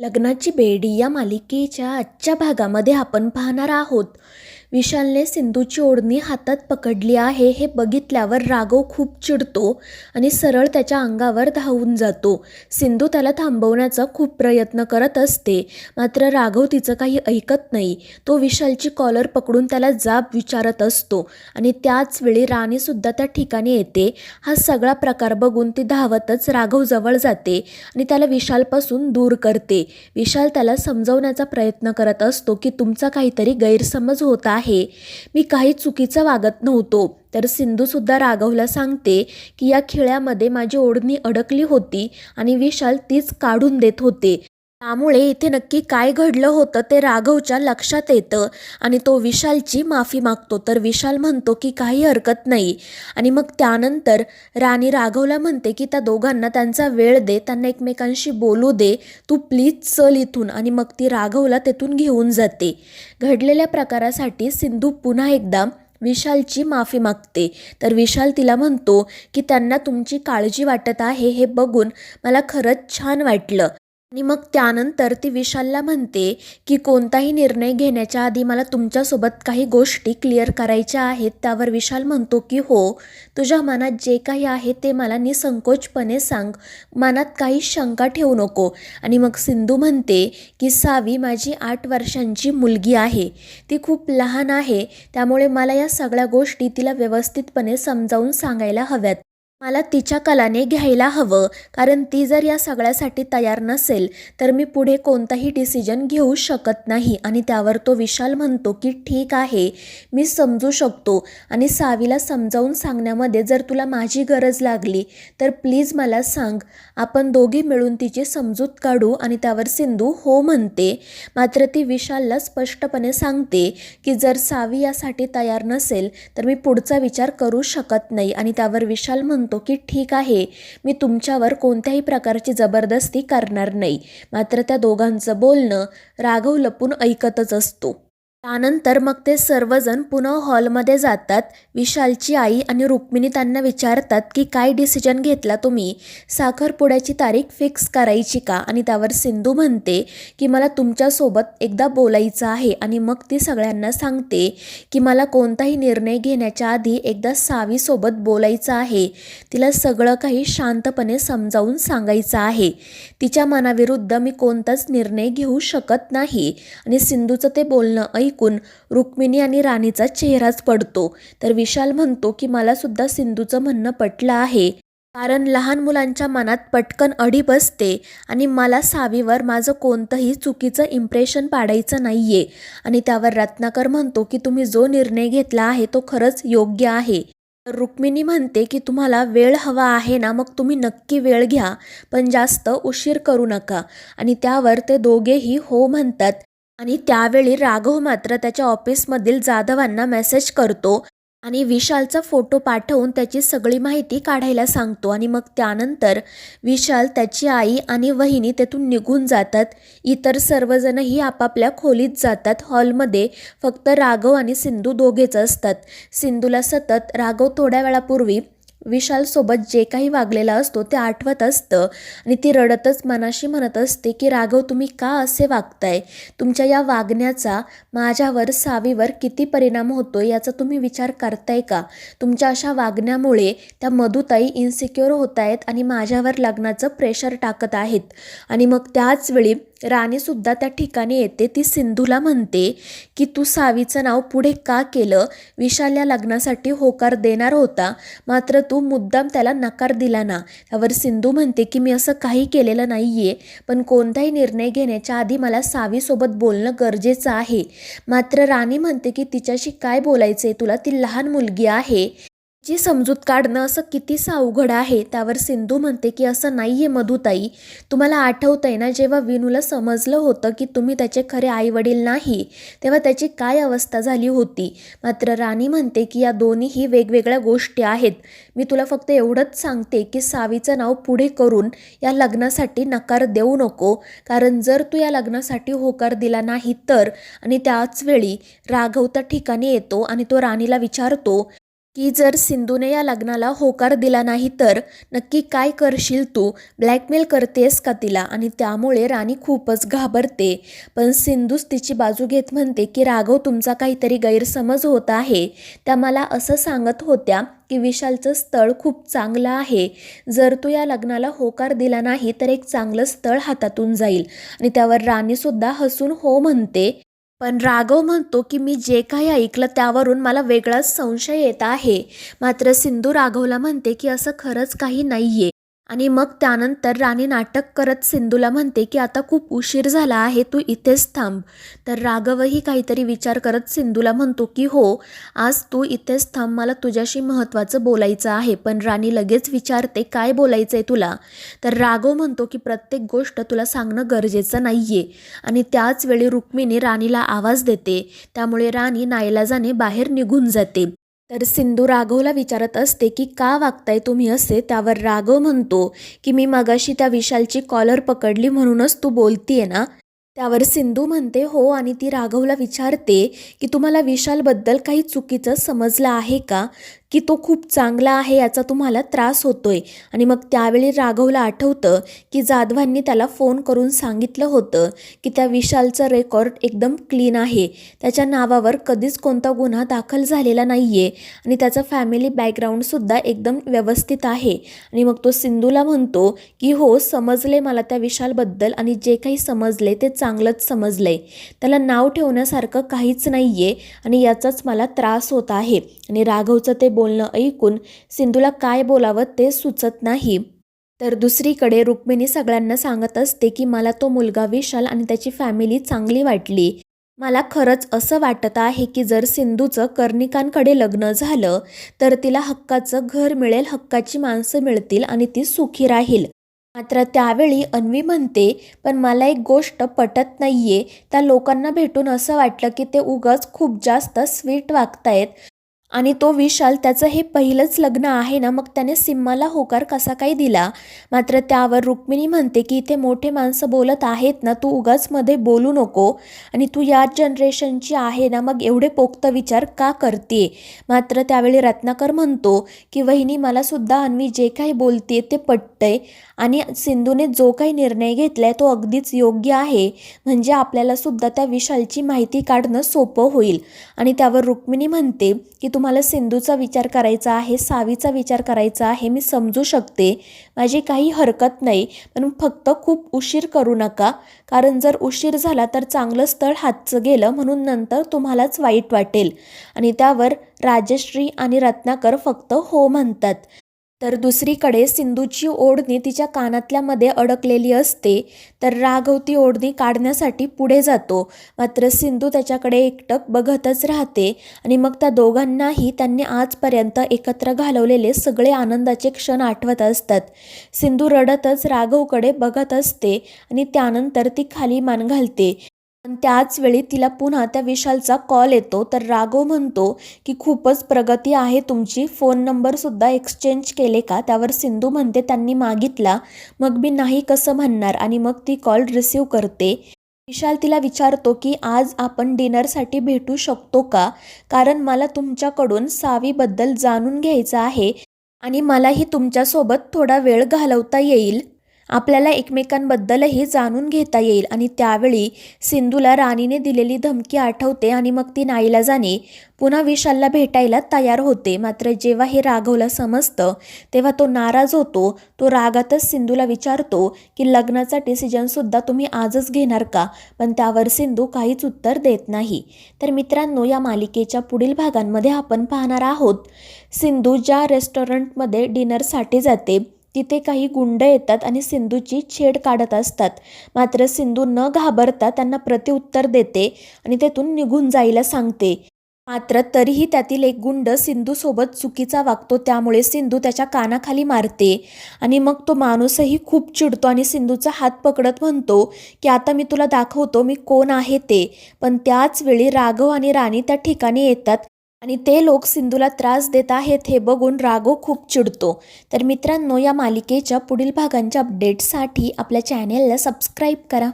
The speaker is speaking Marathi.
लग्नाची बेडी या मालिकेच्या आजच्या भागामध्ये आपण पाहणार आहोत. विशालने सिंधूची ओढणी हातात पकडली आहे. हे बघितल्यावर राघव खूप चिडतो आणि सरळ त्याच्या अंगावर धावून जातो. सिंधू त्याला थांबवण्याचा खूप प्रयत्न करत असते. मात्र राघव तिचं काही ऐकत नाही. तो विशालची कॉलर पकडून त्याला जाब विचारत असतो आणि त्याच वेळी राणीसुद्धा त्या ठिकाणी येते. हा सगळा प्रकार बघून ती धावतच राघवजवळ जाते आणि त्याला विशालपासून दूर करते. विशाल त्याला समजवण्याचा प्रयत्न करत असतो की तुमचा काहीतरी गैरसमज होत आहे. मी काही चुकीचं वागत नव्हतो तर सिंधूसुद्धा राघवला सांगते की या खिळ्यामध्ये माझी ओढणी अडकली होती आणि विशाल तीच काढून देत होते. त्यामुळे इथे नक्की काय घडलं होतं ते राघवच्या लक्षात येतं आणि तो विशालची माफी मागतो. तर विशाल म्हणतो की काही हरकत नाही. आणि मग त्यानंतर राणी राघवला म्हणते की त्या दोघांना त्यांचा वेळ दे त्यांना एकमेकांशी बोलू दे. तू प्लीज चल इथून. आणि मग ती राघवला तेथून घेऊन जाते. घडलेल्या प्रकारासाठी सिंधू पुन्हा एकदा विशालची माफी मागते. तर विशाल तिला म्हणतो की त्यांना तुमची काळजी वाटत आहे हे बघून मला खरंच छान वाटलं. आणि मग त्यानंतर ती विशालला म्हणते की कोणताही निर्णय घेण्याच्या आधी मला तुमच्यासोबत काही गोष्टी क्लिअर करायच्या आहेत. त्यावर विशाल म्हणतो की हो तुझ्या मनात जे काही आहे ते मला निसंकोचपणे सांग. मनात काही शंका ठेवू नको. आणि मग सिंधू म्हणते की सावी माझी आठ वर्षांची मुलगी आहे. ती खूप लहान आहे त्यामुळे मला या सगळ्या गोष्टी तिला व्यवस्थितपणे समजावून सांगायला हव्यात. मला तिच्या कलाने घ्यायला हवं कारण ती जर या सगळ्यासाठी तयार नसेल तर मी पुढे कोणताही डिसिजन घेऊ शकत नाही आणि त्यावर तो विशाल म्हणतो की ठीक आहे मी समजू शकतो आणि सावीला समजावून सांगण्यामध्ये जर तुला माझी गरज लागली तर प्लीज मला सांग आपण दोघी मिळून तिची समजूत काढू आणि त्यावर सिंधू हो म्हणते. मात्र ती विशालला स्पष्टपणे सांगते की जर सावी यासाठी तयार नसेल तर मी पुढचा विचार करू शकत नाही आणि त्यावर विशाल म्हणतो की ठीक आहे मी तुमच्यावर कोणत्याही प्रकारची जबरदस्ती करणार नाही. मात्र त्या दोघांचं बोलणं राघव लपून ऐकतच असतो. त्यानंतर मग ते सर्वजण पुन्हा हॉलमध्ये जातात. विशालची आई आणि रुक्मिणी त्यांना विचारतात की काय डिसिजन घेतला तुम्ही? साखरपुड्याची तारीख फिक्स करायची का? आणि त्यावर सिंधू म्हणते की मला तुमच्यासोबत एकदा बोलायचं आहे. आणि मग ती सगळ्यांना सांगते की मला कोणताही निर्णय घेण्याच्या आधी एकदा सावीसोबत बोलायचं आहे. तिला सगळं काही शांतपणे समजावून सांगायचं आहे. तिच्या मनाविरुद्ध मी कोणताच निर्णय घेऊ शकत नाही. आणि सिंधूचं ते बोलणं ऐक ऐकून रुक्मिणी आणि राणीचा चेहराच पडतो. तर विशाल म्हणतो की मला सुद्धा सिंधूचं म्हणणं पटलं आहे. कारण लहान मुलांच्या मनात पटकन अडी बसते आणि मला सावीवर माझं कोणतंही चुकीचं इम्प्रेशन पाडायचं नाही आहे आणि त्यावर रत्नाकर म्हणतो की तुम्ही जो निर्णय घेतला आहे तो खरंच योग्य आहे. तर रुक्मिणी म्हणते की तुम्हाला वेळ हवा आहे ना मग तुम्ही नक्की वेळ घ्या. पण जास्त उशीर करू नका. आणि त्यावर ते दोघेही हो म्हणतात. आणि त्यावेळी राघव मात्र त्याच्या ऑफिसमधील जाधवांना मेसेज करतो आणि विशालचा फोटो पाठवून त्याची सगळी माहिती काढायला सांगतो. आणि मग त्यानंतर विशाल त्याची आई आणि वहिनी तेथून निघून जातात. इतर सर्वजणही आपापल्या खोलीत जातात. हॉलमध्ये फक्त राघव आणि सिंधू दोघेच असतात. सिंधूला सतत राघव थोड्या वेळापूर्वी विशालसोबत जे काही वागलेलं असतो ते आठवत असतं. आणि ती रडतच मनाशी म्हणत असते की राघव तुम्ही का असे वागताय? तुमच्या या वागण्याचा माझ्यावर सावीवर किती परिणाम होतो याचा तुम्ही विचार करताय का? तुमच्या अशा वागण्यामुळे त्या मधुताई इन्सिक्युअर होत आहेत आणि माझ्यावर लग्नाचं प्रेशर टाकत आहेत. आणि मग त्याच वेळी राणीसुद्धा त्या ठिकाणी येते. ती सिंधूला म्हणते की तू सावीचं नाव पुढे का केलं? विशाल या लग्नासाठी होकार देणार होता. मात्र तू मुद्दाम त्याला नकार दिला ना. त्यावर सिंधू म्हणते की मी असं काही केलेलं नाही आहे पण कोणताही निर्णय घेण्याच्या आधी मला सावीसोबत बोलणं गरजेचं आहे. मात्र राणी म्हणते की तिच्याशी काय बोलायचं आहे तुला ती लहान मुलगी आहे. ची समजूत काढणं असं कितीसं अवघड आहे त्यावर सिंधू म्हणते की असं नाही आहे मधुताई. तुम्हाला आठवतं आहे ना जेव्हा विनूला समजलं होतं की तुम्ही त्याचे खरे आईवडील नाही तेव्हा त्याची काय अवस्था झाली होती? मात्र राणी म्हणते की या दोन्हीही वेगवेगळ्या गोष्टी आहेत. मी तुला फक्त एवढंच सांगते की सावीचं नाव पुढे करून या लग्नासाठी नकार देऊ नको. कारण जर तू या लग्नासाठी होकार दिला नाही तर आणि त्याच वेळी राघव त्या ठिकाणी येतो आणि तो राणीला विचारतो की जर सिंधूने या लग्नाला होकार दिला नाही तर नक्की काय करशील तू? ब्लॅकमेल करतेस का तिला? आणि त्यामुळे राणी खूपच घाबरते. पण सिंधूच तिची बाजू घेत म्हणते की राघव तुमचा काहीतरी गैरसमज होत आहे. त्या मला असं सांगत होत्या की विशालचं स्थळ खूप चांगलं आहे. जर तू या लग्नाला होकार दिला नाही तर एक चांगलं स्थळ हातातून जाईल. आणि त्यावर राणीसुद्धा हसून हो म्हणते. पण राघव म्हणतो की मी जे काही ऐकलं त्यावरून मला वेगळाच संशय येत आहे. मात्र सिंधू राघवला म्हणते की असं खरंच काही नाही आहे आणि मग त्यानंतर राणी नाटक करत सिंधूला म्हणते की आता खूप उशीर झाला आहे तू इथेच थांब. तर राघवही काहीतरी विचार करत सिंधूला म्हणतो की हो आज तू इथेच थांब मला तुझ्याशी महत्त्वाचं बोलायचं आहे. पण राणी लगेच विचारते काय बोलायचं आहे तुला? तर राघव म्हणतो की प्रत्येक गोष्ट तुला सांगणं गरजेचं नाही आहे आणि त्याच वेळी रुक्मिणी राणीला आवाज देते. त्यामुळे राणी नाईलाजाने बाहेर निघून जाते. तर सिंधू राघवला विचारत असते की का वागताय तुम्ही असे? त्यावर राघव म्हणतो की मी मगाशी त्या विशालची कॉलर पकडली म्हणूनच तू बोलतीये ना? त्यावर सिंधू म्हणते हो आणि ती राघवला विचारते की तुम्हाला विशालबद्दल काही चुकीचं समजलं आहे का? की तो खूप चांगला आहे याचा तुम्हाला त्रास होतोय. आणि मग त्यावेळी राघवला आठवतं की जाधवांनी त्याला फोन करून सांगितलं होतं की त्या विशालचं रेकॉर्ड एकदम क्लीन आहे. त्याच्या नावावर कधीच कोणता गुन्हा दाखल झालेला नाही आहे आणि त्याचं फॅमिली बॅकग्राऊंडसुद्धा एकदम व्यवस्थित आहे. आणि मग तो सिंधूला म्हणतो की हो समजले मला त्या विशालबद्दल आणि जे काही समजले ते चांगलंच समजलंय. त्याला नाव ठेवण्यासारखं काहीच नाही आहे आणि याचाच मला त्रास होत आहे. आणि राघवचं ते बोल बोलणं ऐकून सिंधूला काय बोलावं ते सुचत नाही. तर दुसरीकडे रुक्मिणी सगळ्यांना सांगत असते की मला तो मुलगा विशाल आणि त्याची फॅमिली चांगली वाटली. मला खरंच असं वाटत आहे की जर सिंधूचं कर्णिकांकडे लग्न झालं तर तिला हक्काचं घर मिळेल हक्काची माणसं मिळतील आणि ती सुखी राहील. मात्र त्यावेळी अन्वी म्हणते पण मला एक गोष्ट पटत नाहीये. त्या लोकांना भेटून असं वाटलं की ते उगाच खूप जास्त स्वीट वागतायत. आणि तो विशाल त्याचं हे पहिलंच लग्न आहे ना मग त्याने सिम्माला होकार कसा काही दिला? मात्र त्यावर रुक्मिणी म्हणते की इथे मोठे माणसं बोलत आहेत ना तू उगाच मध्ये बोलू नको आणि तू या जनरेशनची आहे ना मग एवढे पोक्त विचार का करते? मात्र त्यावेळी रत्नाकर म्हणतो की वहिनी मला सुद्धा अन्वी जे काही बोलते ते पटतंय आणि सिंधूने जो काही निर्णय घेतलाय तो अगदीच योग्य आहे. म्हणजे आपल्याला सुद्धा त्या विशालची माहिती काढणं सोपं होईल. आणि त्यावर रुक्मिणी म्हणते की तुम्हाला सिंधूचा विचार करायचा आहे सावीचा विचार करायचा आहे मी समजू शकते. माझी काही हरकत नाही पण फक्त खूप उशीर करू नका. कारण जर उशीर झाला तर चांगलं स्थळ हातचं गेलं म्हणून नंतर तुम्हालाच वाईट वाटेल. आणि त्यावर राजश्री आणि रत्नाकर फक्त हो म्हणतात. तर दुसरीकडे सिंधूची ओढणी तिच्या कानातल्यामध्ये अडकलेली असते तर राघव ती ओढणी काढण्यासाठी पुढे जातो. मात्र सिंधू त्याच्याकडे एकटक बघतच राहते आणि मग त्या दोघांनाही त्यांनी आजपर्यंत एकत्र घालवलेले सगळे आनंदाचे क्षण आठवत असतात. सिंधू रडतच राघवकडे बघत असते आणि त्यानंतर ती खाली मान घालते. पण त्याच वेळी तिला पुन्हा त्या विशालचा कॉल येतो. तर राघव म्हणतो की खूपच प्रगती आहे तुमची. फोन नंबरसुद्धा एक्सचेंज केले का? त्यावर सिंधू म्हणते त्यांनी मागितला. मग मी नाही कसं म्हणणार? आणि मग ती कॉल रिसीव करते. विशाल तिला विचारतो की आज आपण डिनरसाठी भेटू शकतो का? कारण मला तुमच्याकडून सावीबद्दल जाणून घ्यायचं आहे आणि मलाही तुमच्यासोबत थोडा वेळ घालवता येईल. आपल्याला एकमेकांबद्दलही जाणून घेता येईल आणि त्यावेळी सिंधूला राणीने दिलेली धमकी आठवते आणि मग ती नाईलाजाने पुन्हा विशालला भेटायला तयार होते. मात्र जेव्हा हे राघवला समजतं तेव्हा तो नाराज होतो. तो रागातच सिंधूला विचारतो की लग्नाचा डिसिजनसुद्धा तुम्ही आजच घेणार का? पण त्यावर सिंधू काहीच उत्तर देत नाही. तर मित्रांनो या मालिकेच्या पुढील भागांमध्ये आपण पाहणार आहोत. सिंधू ज्या रेस्टॉरंटमध्ये डिनरसाठी जाते तिथे काही गुंड येतात आणि सिंधूची छेड काढत असतात. मात्र सिंधू न घाबरता त्यांना प्रतिउत्तर देते आणि तेथून निघून जायला सांगते. मात्र तरीही त्यातील एक गुंड सिंधूसोबत चुकीचा वागतो त्यामुळे सिंधू त्याच्या कानाखाली मारते आणि मग तो माणूसही खूप चिडतो आणि सिंधूचा हात पकडत म्हणतो की आता मी तुला दाखवतो मी कोण आहे ते. पण त्याच वेळी राघव आणि राणी त्या ठिकाणी येतात आणि ते लोक सिंधूला त्रास देत आहेत हे बघून राघव खूप चिडतो. तर मित्रांनो या मालिकेच्या पुढील भागांच्या अपडेट्ससाठी आपल्या चॅनेलला सबस्क्राईब करा.